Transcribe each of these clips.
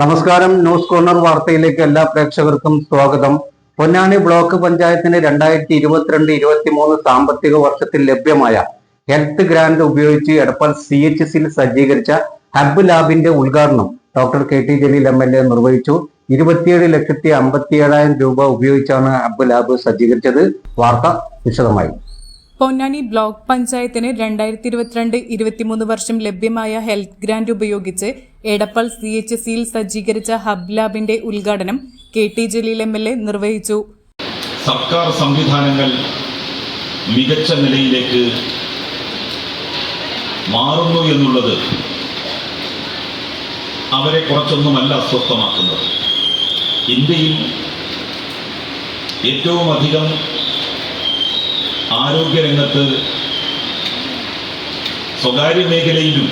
നമസ്കാരം news corner വാർത്തയിലേക്ക് എല്ലാ പ്രേക്ഷകർക്കും സ്വാഗതം. പൊന്നാനി ബ്ലോക്ക് പഞ്ചായത്തിന് രണ്ടായിരത്തി ഇരുപത്തിരണ്ട് ഇരുപത്തിമൂന്ന് സാമ്പത്തിക വർഷത്തിൽ ലഭ്യമായ ഹെൽത്ത് ഗ്രാന്റ് ഉപയോഗിച്ച് എടപ്പാൾ സി എച്ച് സിയിൽ സജ്ജീകരിച്ച ഹബ് ലാബിന്റെ ഉദ്ഘാടനം doctor K T Jaleel M L A നിർവഹിച്ചു. ഇരുപത്തിയേഴ് ലക്ഷത്തി അമ്പത്തിയേഴായിരം രൂപ ഉപയോഗിച്ചാണ് ഹബ് ലാബ് സജ്ജീകരിച്ചത്. വാർത്ത വിശദമായി. പൊന്നാനി ബ്ലോക്ക് പഞ്ചായത്തിന് രണ്ടായിരത്തി ഇരുപത്തിരണ്ട് ഇരുപത്തിമൂന്ന് വർഷം ലഭ്യമായ ഹെൽത്ത് ഗ്രാന്റ് ഉപയോഗിച്ച് എടപ്പൾ സി എച്ച് സിയിൽ സജ്ജീകരിച്ച ഹബ് ലാബിന്റെ ഉദ്ഘാടനം K T Jaleel M L A നിർവഹിച്ചു. സർക്കാർ സംവിധാനങ്ങൾ മികച്ച നിലയിലേക്ക് മാറുന്നു എന്നുള്ളത് അവരെ കുറച്ചൊന്നുമല്ല അസ്വസ്ഥമാക്കുന്നത്. ഇന്ത്യയിൽ ഏറ്റവും അധികം ആരോഗ്യരംഗത്ത് സ്വകാര്യ മേഖലയിലും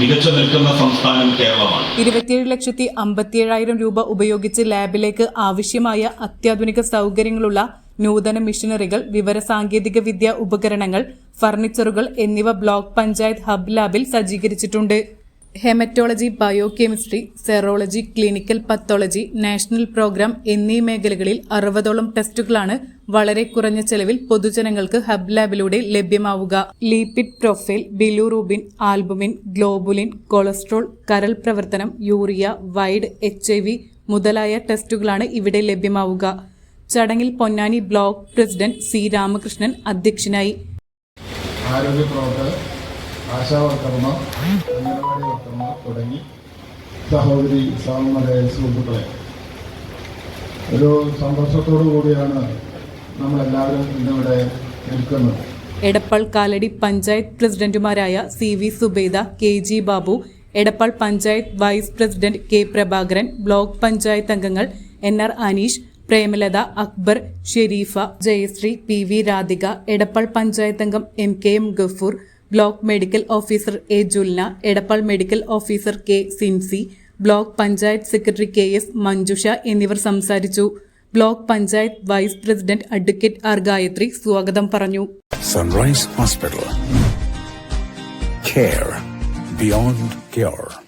മികച്ചു നിൽക്കുന്ന സംസ്ഥാനം കേരളമാണ്. ഇരുപത്തിയേഴ് ലക്ഷത്തി അമ്പത്തിയേഴായിരം രൂപ ഉപയോഗിച്ച് ലാബിലേക്ക് ആവശ്യമായ അത്യാധുനിക സൗകര്യങ്ങളുള്ള നൂതന മിഷനറികൾ വിവരസാങ്കേതിക വിദ്യ ഉപകരണങ്ങൾ ഫർണിച്ചറുകൾ എന്നിവ ബ്ലോക്ക് പഞ്ചായത്ത് ഹബ് ലാബിൽ സജ്ജീകരിച്ചിട്ടുണ്ട്. Haematology biochemistry serology clinical pathology national programme എന്നീ മേഖലകളിൽ അറുപതോളം ടെസ്റ്റുകളാണ് വളരെ കുറഞ്ഞ ചെലവിൽ പൊതുജനങ്ങൾക്ക് ഹബ് ലാബിലൂടെ ലഭ്യമാവുക. Lipid profile bilirubin albumin globulin cholesterol കരൾ പ്രവർത്തനം യൂറിയ വൈഡ് എച്ച് മുതലായ ടെസ്റ്റുകളാണ് ഇവിടെ ലഭ്യമാവുക. ചടങ്ങിൽ Ponnani block president C Ramakrishnan അധ്യക്ഷനായി. ആരോഗ്യ പ്രവർത്തകർ ആശാവർക്കർമാർ അംഗനവാടി വർക്കർമാർ തുടങ്ങി സഹോദരി സഹോദര സുഹൃത്തുക്കളെ. ഒരു സന്തോഷത്തോടു കൂടിയാണ് നമ്മളെല്ലാവരും ഇന്നിവിടെ നിൽക്കുന്നത്. എടപ്പാൾ കാലടി പഞ്ചായത്ത് പ്രസിഡന്റുമാരായ C V Zubaida K G Babu Edappal panchayat vice president K Prabhakaran block panchayat അംഗങ്ങൾ N R Aneesh Premalatha Akbar Sherifa Jayasree P V Radhika Edappal panchayat അംഗം M K M Gafoor block medical officer A Julna Edappal medical officer K Sincy block panchayat secretary K S Manjusha എന്നിവർ സംസാരിച്ചു. Block panchayat vice president advocate R Gayathri സ്വാഗതം പറഞ്ഞു. Sunrise Hospital care beyond cure.